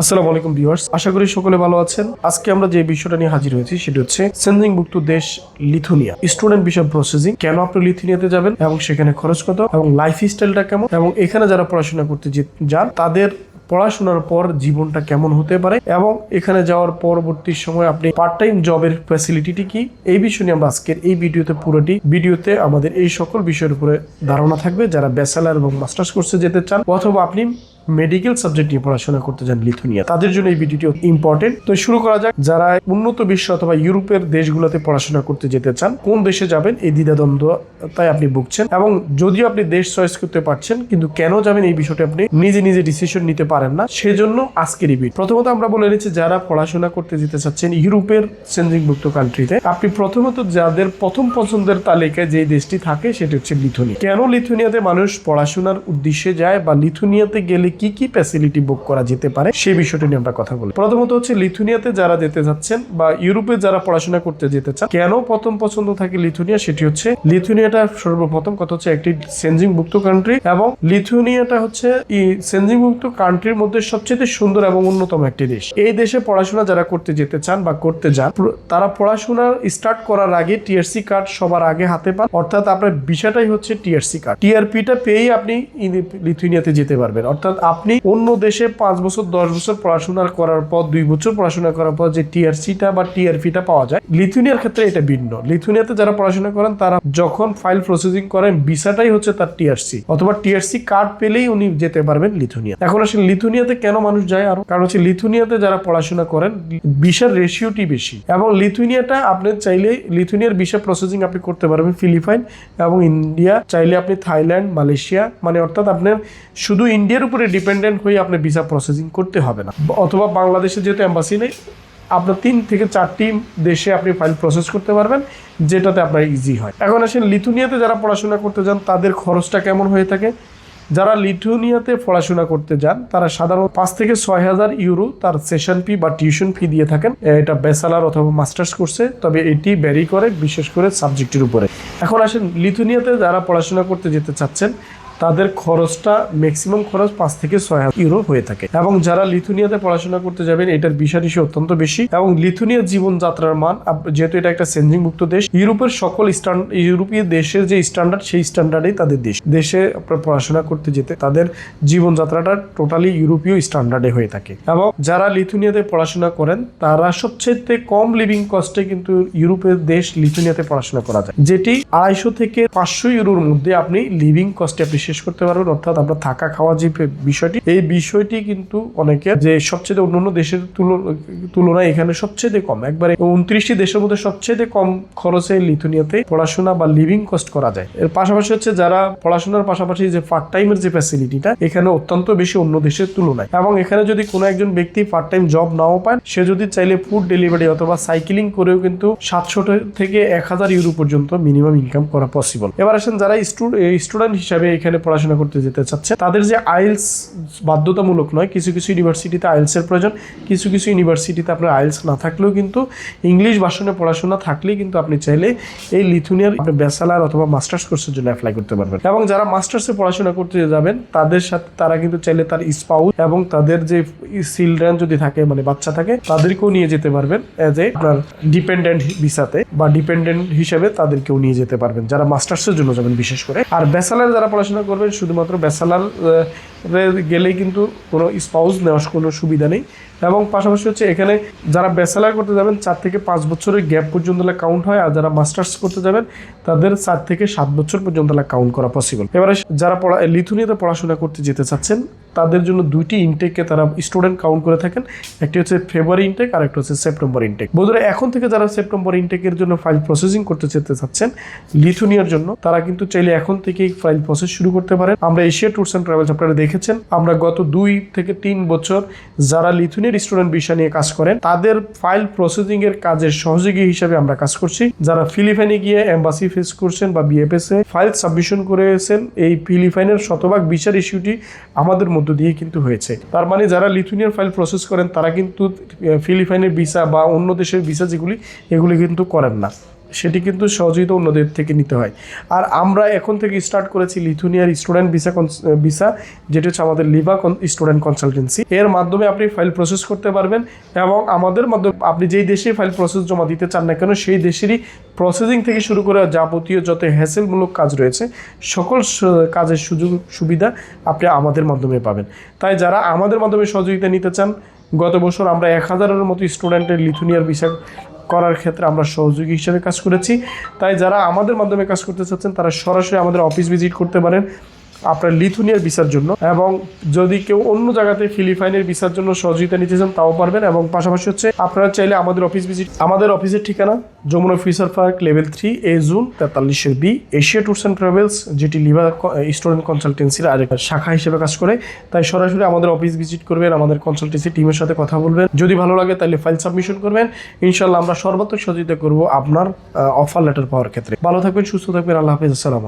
আসসালামু আলাইকুম ভিউয়ার্স, আশা করি সকলে ভালো আছেন। আজকে আমরা যে বিষয়টা নিয়ে হাজির হয়েছি, সেটা হচ্ছে সেন্সিংভুক্ত দেশ লিথুনিয়া। স্টুডেন্ট বিষয় প্রসেসিং, কেন আপনি লিথুনিয়াতে যাবেন এবং সেখানে খরচ কত এবং লাইফ স্টাইলটা কেমন এবং এখানে যারা পড়াশোনা করতে যান, তাদের পড়াশোনার পর জীবনটা কেমন হতে পারে এবং এখানে যাওয়ার পরবর্তী সময় আপনি পার্ট টাইম জবের ফ্যাসিলিটিটি কি? এই বিষয় নিয়ে আমরা আজকের এই ভিডিওতে পুরোটি, ভিডিওতে আমাদের এই সকল বিষয়ের উপরে ধারণা থাকবে। যারা ব্যাচেলার এবং মাস্টার্স কোর্সে যেতে চান অথবা আপনি মেডিকেল সাবজেক্ট নিয়ে পড়াশোনা করতে চান লিথুনিয়া। তাদের জন্য এই ভিডিওটি ইম্পর্টেন্ট তো শুরু করা যাক, যারা উন্নত বিশ্ব অথবা ইউরোপের দেশগুলোতে পড়াশোনা করতে যেতে চান, কোন দেশে যাবেন, এই দ্বিধাদ্বন্দ্ব তাই আপনি ভুগছেন। এবং যদিও আপনি দেশ চয়েস করতে পারছেন, কিন্তু কেন যাবেন এই বিষয়টি আপনি নিজে নিজে ডিসিশন নিতে পারেন না, সেজন্য আজকের এই প্রথমত আমরা বলে নিচ্ছি, যারা পড়াশোনা করতে যেতে চাচ্ছেন ইউরোপের সেন্সিংভুক্ত কান্ট্রিতে আপনি প্রথমত যাদের প্রথম পছন্দের তালিকায় যে দেশটি থাকে, সেটি হচ্ছে লিথুনিয়া। কেন লিথুনিয়াতে মানুষ পড়াশোনার উদ্দেশ্যে যায় বা লিথুনিয়াতে গেলে কি কি ফ্যাসিলিটি বুক করা যেতে পারে, সেই বিষয়টি নিয়ে আমরা কথা বলি প্রথমত হচ্ছে লিথুনিয়াতে যারা যেতে যাচ্ছেন বা ইউরোপে যারা পড়াশোনা করতে যেতে চান, কেন প্রথম পছন্দ থাকে লিথুনিয়া? সেটি হচ্ছে লিথুনিয়াটা সর্বপ্রথম, কথা হচ্ছে একটি সেন্সিংভুক্ত কান্ট্রি এবং লিথুনিয়াটা হচ্ছে এই সেন্সিংভুক্ত কান্ট্রির মধ্যে সবচেয়ে সুন্দর এবং অন্যতম একটি দেশ। এই দেশে পড়াশোনা যারা করতে যেতে চান বা করতে যান তারা পড়াশোনা স্টার্ট করার আগে টিআরসি কার্ড সবার আগে হাতে পান, অর্থাৎ আপনার বিষয়টাই হচ্ছে টিআরসি কার্ড টিআরপিটা পেয়েই আপনি লিথুনিয়াতে যেতে পারবেন, অর্থাৎ আপনি অন্য দেশে পাঁচ বছর, দশ বছর পড়াশোনা করার পর, দুই বছর পড়াশোনা করার পর যে টিআরসিটা বা টিআরপিটা পাওয়া যায়, লিথুনিয়ার ক্ষেত্রে এটা ভিন্ন। লিথুনিয়াতে যারা পড়াশোনা করেন, তারা যখন ফাইল প্রসেসিং করেন, ভিসাটাই হচ্ছে তার টিআরসি অথবা টিআরসি কার্ড পেলেই উনি যেতে পারবেন লিথুনিয়া এখন আসলে লিথুনিয়াতে কেন মানুষ যায় আরও? কারণ হচ্ছে লিথুনিয়াতে যারা পড়াশোনা করেন, ভিসার রেশিওটি বেশি। এবং লিথুনিয়াটা আপনি চাইলে, লিথুনিয়ার ভিসা প্রসেসিং আপনি করতে পারবেন ফিলিপাইন এবং ইন্ডিয়া। চাইলে আপনি থাইল্যান্ড, মালয়েশিয়া মানে অর্থাৎ আপনার শুধু ইন্ডিয়ার উপরে ডিপেন্ডেন্ট হয়ে আপনি ভিসা প্রসেসিং করতে হবে না। অথবা বাংলাদেশে যেহেতু এম্বাসি নেই, আপনার তিন থেকে চারটি দেশে আপনি ফাইল প্রসেস করতে পারবেন, যেটাতে আপনার ইজি হয়। এখন আসেন, লিথুনিয়াতে যারা পড়াশোনা করতে যান, তাদের খরচটা কেমন হয়ে থাকে? যারা লিথুনিয়াতে পড়াশোনা করতে যান, তারা সাধারণত পাঁচ থেকে ছয় হাজার ইউরো তার সেশন ফি বা টিউশন ফি দিয়ে থাকেন। এটা ব্যাচেলার অথবা মাস্টার্স কোর্সে তবে এটি ভ্যারি করে, বিশেষ করে সাবজেক্টের উপরে। এখন আসেন, লিথুনিয়াতে যারা পড়াশোনা করতে যেতে চাচ্ছেন তাদের খরচটা ম্যাক্সিমাম খরচ পাঁচ থেকে ছয় হাজার ইউরো হয়ে থাকে। এবং যারা লিথুনিয়াতে পড়াশোনা করতে যাবেন, এটার বিষয় অত্যন্ত বেশি। এবং লিথুনিয়ার জীবনযাত্রার মান যেহেতু এটা একটা সেন্সিংমুক্ত দেশ, ইউরোপের সকল ইউরোপীয় দেশের যে স্ট্যান্ডার্ড, সেই স্ট্যান্ডার্ডেই তাদের দেশ। দেশে পড়াশোনা করতে যেতে তাদের জীবনযাত্রাটা টোটালি ইউরোপীয় স্ট্যান্ডার্ডে হয়ে থাকে। এবং যারা লিথুনিয়াতে পড়াশোনা করেন, তারা সবচেয়ে কম লিভিং কস্টে কিন্তু ইউরোপের দেশ লিথুনিয়াতে পড়াশোনা করা যায়। যেটি আড়াইশো থেকে পাঁচশো ইউরোর মধ্যে আপনি লিভিং কস্টে আপনি শেষ করতে পারবেন, অর্থাৎ আপনার থাকা খাওয়া যে বিষয়টি, এই বিষয়টি কিন্তু অনেকে যে সবচেয়ে অন্যান্য দেশের তুলনায় এখানে সবচেয়ে কম। একবারে উনত্রিশটি দেশের মধ্যে সবচেয়ে কম খরচে লিথুনিয়াতে পড়াশোনা বা লিভিং কস্ট করা যায়। এর পাশাপাশি হচ্ছে যারা পড়াশোনার পাশাপাশি যে পার্ট টাইমের যে ফ্যাসিলিটিটা এখানে অত্যন্ত বেশি অন্য দেশের তুলনায়। এবং এখানে যদি কোনো একজন ব্যক্তি পার্ট টাইম জব নাও পান সে যদি চাইলে ফুড ডেলিভারি অথবা সাইকেলিং করেও কিন্তু সাতশো থেকে এক হাজার ইউরো পর্যন্ত মিনিমাম ইনকাম করা পসিবল এবার আসেন যারা স্টুডেন্ট হিসাবে এখানে পড়াশোনা করতে যেতে চাচ্ছে। তাদের যে আইলস বাধ্যতামূলক নয়, কিছু কিছু ইউনিভার্সিটিতে আইলসের প্রয়োজন, কিছু কিছু ইউনিভার্সিটিতে আপনার আইলস না থাকলেও কিন্তু ইংলিশ ভাষণে পড়াশোনা থাকলেই কিন্তু আপনি চাইলে এই লিথুনিয়ার আপনি ব্যাচেলার অথবা মাস্টার্স কোর্সের জন্য অ্যাপ্লাই করতে পারবেন। এবং যারা মাস্টার্সে পড়াশোনা করতে যাবেন, তাদের সাথে তারা কিন্তু চাইলে তার স্পাউস এবং তাদের যে চিলড্রেন যদি থাকে মানে বাচ্চা থাকে, তাদেরকেও নিয়ে যেতে পারবেন অ্যাজ এ আপনার ডিপেন্ডেন্ট ভিসাতে বা ডিপেন্ডেন্ট হিসেবে তাদেরকেও নিয়ে যেতে পারবেন, যারা মাস্টার্সের জন্য যাবেন বিশেষ করে। আর ব্যাচেলার যারা পড়াশোনা করবেন, শুধুমাত্র ব্যাচেলার গেলেই কিন্তু কোনো স্পাউস নেওয়ার কোনো সুবিধা নেই। এবং পাশাপাশি হচ্ছে এখানে যারা ব্যাচেলার করতে যাবেন, চার থেকে পাঁচ বছরের গ্যাপ পর্যন্ত কাউন্ট হয়, আর যারা মাস্টার্স করতে যাবেন, তাদের চার থেকে সাত বছর পর্যন্ত কাউন্ট করা পসিবল এবারে যারা পড়া, লিথুনিয়াতে পড়াশোনা করতে যেতে চাচ্ছেন তাদের জন্য দুইটি ইনটেককে তারা স্টুডেন্ট কাউন্ট করে থাকেন। একটি হচ্ছে ফেব্রুয়ারি ইনটেক আর একটা হচ্ছে সেপ্টেম্বর ইনটেক বন্ধুরা, এখন থেকে যারা সেপ্টেম্বর ইনটেকের জন্য ফাইল প্রসেসিং করতে যেতে চাচ্ছেন লিথুনিয়ার জন্য, তারা কিন্তু চাইলে এখন থেকেই ফাইল প্রসেস শুরু করতে পারেন। আমরা এশিয়া ট্যুরস অ্যান্ড ট্রাভেলস আপনারা দেখেছেন, আমরা গত দুই থেকে তিন বছর যারা লিথুনিয়ার স্টুডেন্ট বিষয় নিয়ে কাজ করেন, তাদের ফাইল প্রসেসিং এর কাজের সহযোগী হিসাবে আমরা কাজ করছি। যারা ফিলিপাইনে গিয়ে এম্বাসি ফেস করছেন বা বিএফএস এ ফাইল সাবমিশন করেছেন, এই ফিলিপাইনের শতভাগ বিচার ইস্যুটি আমাদের মধ্য দিয়ে কিন্তু হয়েছে। তার মানে যারা লিথুনিয়ার ফাইল প্রসেস করেন, তারা কিন্তু ফিলিপাইনের ভিসা বা অন্য দেশের ভিসা যেগুলি, এগুলি কিন্তু করেন না। সেটি কিন্তু সহযোগিতা অন্যদের থেকে নিতে হয়। আর আমরা এখন থেকে স্টার্ট করেছি লিথুনিয়ার স্টুডেন্ট ভিসা ভিসা যেটি হচ্ছে আমাদের লিভা স্টুডেন্ট কনসালটেন্সি এর মাধ্যমে আপনি ফাইল প্রসেস করতে পারবেন এবং আমাদের মাধ্যমে, আপনি যেই দেশে ফাইল প্রসেস জমা দিতে চান না কেন, সেই দেশেরই প্রসেসিং থেকে শুরু করে যাবতীয় যত হ্যাসেলমূলক কাজ রয়েছে, সকল কাজের সুযোগ, সুবিধা আপনি আমাদের মাধ্যমে পাবেন। তাই যারা আমাদের মাধ্যমে সহযোগিতা নিতে চান, গত বছর আমরা এক হাজারের মতো স্টুডেন্টের লিথুনিয়ার ভিসা করার ক্ষেত্রে আমরা সহযোগী হিসেবে কাজ করেছি। তাই যারা আমাদের মাধ্যমে কাজ করতে চাচ্ছেন, তারা সরাসরি আমাদের অফিস ভিজিট করতে পারেন। আপনার লিথুনিয়ার ভিসার জন্য এবং যদি কেউ অন্য জায়গাতে ফিলিপাইনের ভিসার জন্য সহযোগিতা নিতে চান, তাও পারবেন এবং পাশাপাশি হচ্ছে আপনারা চাইলে আমাদের অফিস ভিজিট আমাদের অফিসের ঠিকানা Jamuna future park level three A June তেতাল্লিশের B Asia tours and travels যেটি লিভা স্টুডেন্ট কনসালটেন্সির আরেকটা শাখা হিসেবে কাজ করে। তাই সরাসরি আমাদের অফিস ভিজিট করবেন, আমাদের কনসালটেন্সি টিমের সাথে কথা বলবেন। যদি ভালো লাগে, তাহলে ফাইল সাবমিশন করবেন। ইনশাল্লাহ আমরা সর্বাত্মক সহযোগিতা করব আপনার অফার লেটার পাওয়ার ক্ষেত্রে। ভালো থাকবেন, সুস্থ থাকবেন, আল্লাহ হাফিজ, আসসালামু